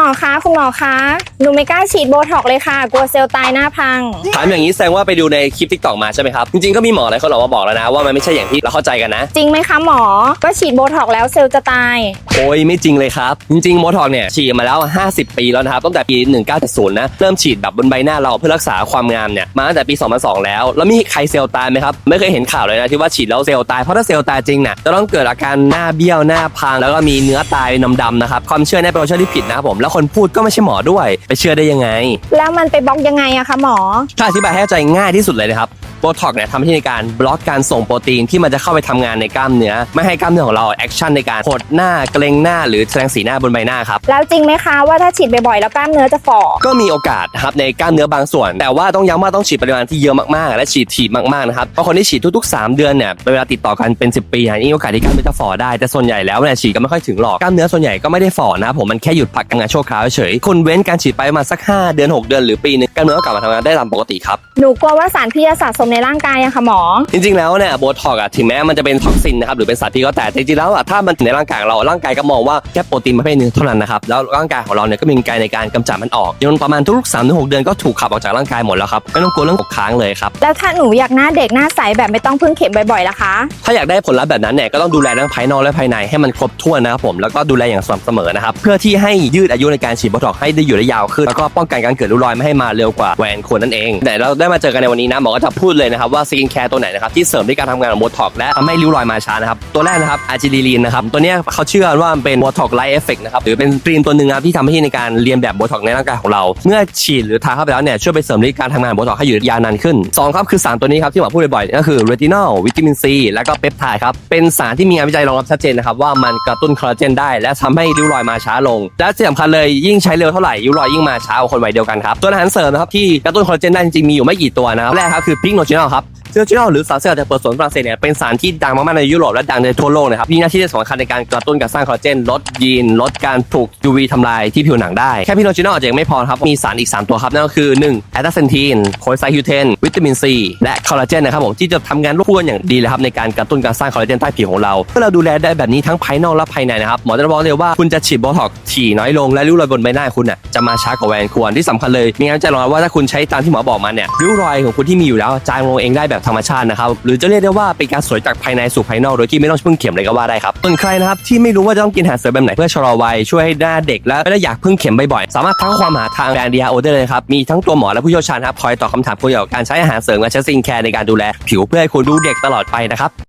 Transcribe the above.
มอคะคุณหมอคะหนูไม่กล้าฉีดโบท็อกซ์เลยค่ะ กลัวเซลล์ตายหน้าพัง ถามอย่างนี้แสดงว่าไปดูในคลิปทิกตอกมาใช่ไหมครับ จริงๆก็มีหมอหลายคนออกมาบอกแล้วนะว่ามันไม่ใช่อย่างที่เราเข้าใจกันนะ จริงไหมคะหมอ ก็ฉีดโบท็อกซ์แล้วเซลล์จะตาย โอ้ยไม่จริงเลยครับ จริงๆโมทอกเนี่ยฉีดมาแล้ว 50 ปีแล้วนะครับตั้งแต่ปี 1970นะเริ่มฉีดแบบบนใบหน้าเราเพื่อรักษาความงามเนี่ยมาตั้งแต่ปี 2002 แล้ว แล้วมีใครเซลล์ตายไหมครับไม่เคยเห็นข่าวเลยนะที่ว่าฉีดแล้วเซลล์ตายเพราะถ้าเซลล์ตายจริงเนี่ยจะต้องเกิดอาการหน้าเบี้ยวหน้าพัง แล้วก็มีเนื้อตายดำๆนะครับความเชื่อเนี่ยเป็นความเชื่อที่ผิดนะครับผมแล้วคนพูดก็ไม่ใช่หมอด้วย ไปเชื่อได้ยังไง แล้วมันไปบล็อกยังไงอะคะหมอ ถ้าอธิบายให้เข้าใจง่ายที่สุดเลยนะครับ โบท็อกเนี่ยทำหน้าที่ในการบล็อกการส่งโปรตีนที่มันจะเข้าไปทำงานในกล้ามเนื้อ ไม่ให้กล้ามเนื้อของเราแอคชั่นในการหดหน้าเกรงหน้าหรือแสดงสีหน้าบนใบหน้าครับ แล้วจริงไหมคะว่าถ้าฉีดบ่อยๆแล้วกล้ามเนื้อจะฝ่อ ก็มีโอกาสนะครับในกล้ามเนื้อบางส่วน แต่ว่าต้องย้ำว่าต้องฉีดปริมาณที่เยอะมากๆ และฉีดถี่มากๆนะครับ เพราะคนที่ฉีดทุกๆ 3 เดือนเนี่ยเป็นเวลาติดต่อกันเป็น 10 ปีอะนี่โอกาสที่กล้ามเนื้อจะฝ่อได้ แต่ส่วนใหญ่แล้วเนี่ยฉีดก็ไม่ค่อยถึงหรอก กล้ามเนื้อส่วนใหญ่ก็ไม่ได้ฝ่อนะครับผม มันแค่หยุดพักการงานชั่วคราวเฉยๆคุณเว้นการฉีดไปประมาณสัก 5 เดือน 6 เดือนหรือปีนึงกล้ามเนื้อก็กลับมาทำงานได้ตามปกติครับ หนูกลัวว่าสารพิษจะสะสมในร่างกายอะค่ะหมอ จริงๆแล้วเนี่ยโบท็อกอะถึงแม้มันจะเป็นท็อกซินนะครับหรือเป็นสารพิษก็แต่แต่จริงๆแล้วอะถ้ามันถึงในร่างกายของเราร่างกายก็มองว่าแค่โปรตีนประเภทหนึงเท่านั้นนะครับแล้วร่างกายของเราเนี่ยก็มีกลไกในการกำจัดมันออกจนประมาณทุกๆ3ามถึงหเดือนก็ถูกขับออกจากร่างกายหมดแล้วครับไม่ต้องกลัวเรื่องตกค้างเลยครับแล้วถ้าหนูอยากหน้าเด็กหน้าใสแบบไม่ต้องพึ่งเข็มบ่อยๆล่ะคะ ถ้าอยากได้ผลลัพธ์แบบนั้นเนี่ยก็ต้องดูแลทั้งภายนอกและภายในให้มันครบถ้วนนะครับผมแล้วก็ดูแลอย่างสม่ำเสมอนะครับเพื่อที่ให้ยืดอายุในการฉีดโบท็อกให้ได้อยู่ได้ยาวขึ้นแล้วก็ป้องกันการเกิดริ้วรอยไม่ให้มาเร็วกว่าแหวนควรนั่นเองแต่เราได้มาเจอกันในวันนี้นะหมอก็จะพูดเลยนะครับว่าสกินแคร์ตัวไหนนะครับที่เสริมในการทำงานของโบท็อกและทำให้ริ้วรอยมาช้านะครับตัวแรกนะครับอาจิลีลีนนะครับตัวนี้เขาเชื่อว่ามันเป็นโบท็อกไลท์เอฟเฟกต์นะครับหรือเป็นครีมตัวหนึ่งนะครับที่ทำให้ในการเรียนแบบโบท็อกในร่างกายของเรา เมื่อฉีดหรือทาเข้าไปแล้วเนี่ยช่วยไปเสริมในการทำงานโบท็อกให้อยู่ยาวนานขึ้นสองครับคือสารตัวนี้ครับที่หมอพูดบ่อยๆก็คือเรตินอลวิตามินซีและก็เปปไทด์ครับเป็นสารที่มีงานวิจัยรองรับชัดเจนนะครับว่ามันกระตุ้นคอลลาเจนได้ และทำให้ริ้วรอยมาช้าลง และที่สำคัญเลยยิ่งใช้เร็วเท่าไหร่ริ้วรอยยิ่งมาช้ากว่าคนวัยเดียวกันครับตัวอาหารเสริมนะครับที่กระตุ้นคอลลาเจนได้จริงๆมีอยู่ไม่กี่ตัวนะครับแรกครับคือพิกโนจินอลครับ ซึ่งจินอลหรือสารสกัดจากเปลือกสนฝรั่งเศสเนี่ยเป็นสารที่ดังมากๆในยุโรปและดังในทั่วโลกนะครับมีหน้าที่สำคัญในการกระตุ้นการสร้างคอลลาเจนลดยีนลดการถูก UV ทำลายที่ผิวหนังได้ แค่พิโนจินอลอาจจะยังไม่พอครับมีสารอีก 3 ตัวครับ นั่นก็คือ 1 แอตาเซนทีนโคไซฮิวเทนวิตามินซีและคอลลาเจนนะครับผมที่จะทำงานร่วมกันอย่างดีเลยครับในการกระตุ้นการสร้างคอลลาเจนใต้ผิวของเราเมื่อเราดูแลได้แบบนี้ทั้งภายนอกและภายในนะครับหมอจะบอกเลยว่าคุณจะฉีดโบท็อกซ์ถี่น้อยลงและริ้วรอยบนใบหน้าคุณน่ะจะมาช้ากว่าแวนควรที่สำคัญเลยมีงานจัยรองว่าถ้าคุณใช้ตามที่หมอบอกมาเนี่ยริ้วรอยของคุณที่มีอยู่แล้วจางลงเองได้แบบธรรมชาตินะครับหรือจะเรียกได้ว่าเป็นการสวยจากภายในสู่ภายนอกโดยที่ไม่ต้องพึ่งเข็มเลยก็ว่าได้ครับส่วนใครนะครับที่ไม่รู้ว่าจะต้องกินอาหารเสริมแบบไหนเพื่อชะลอวัยช่วยให้หน้าเด็กและไม่ได้อยากพึ่งเข็มบ่อยๆสามารถทักความหาทางแบรนด์ดีอาโอได้เลยครับมีทั้งตัวหมอและผู้เชี่ยวชาญครับคอยตอบคำถามคุณเกี่ยวกับการใช้อาหารเสริมและใช้ซิงแคร์ในการดูแลผิวเพื่อให้คุณดูเด็กตลอดไปนะครับ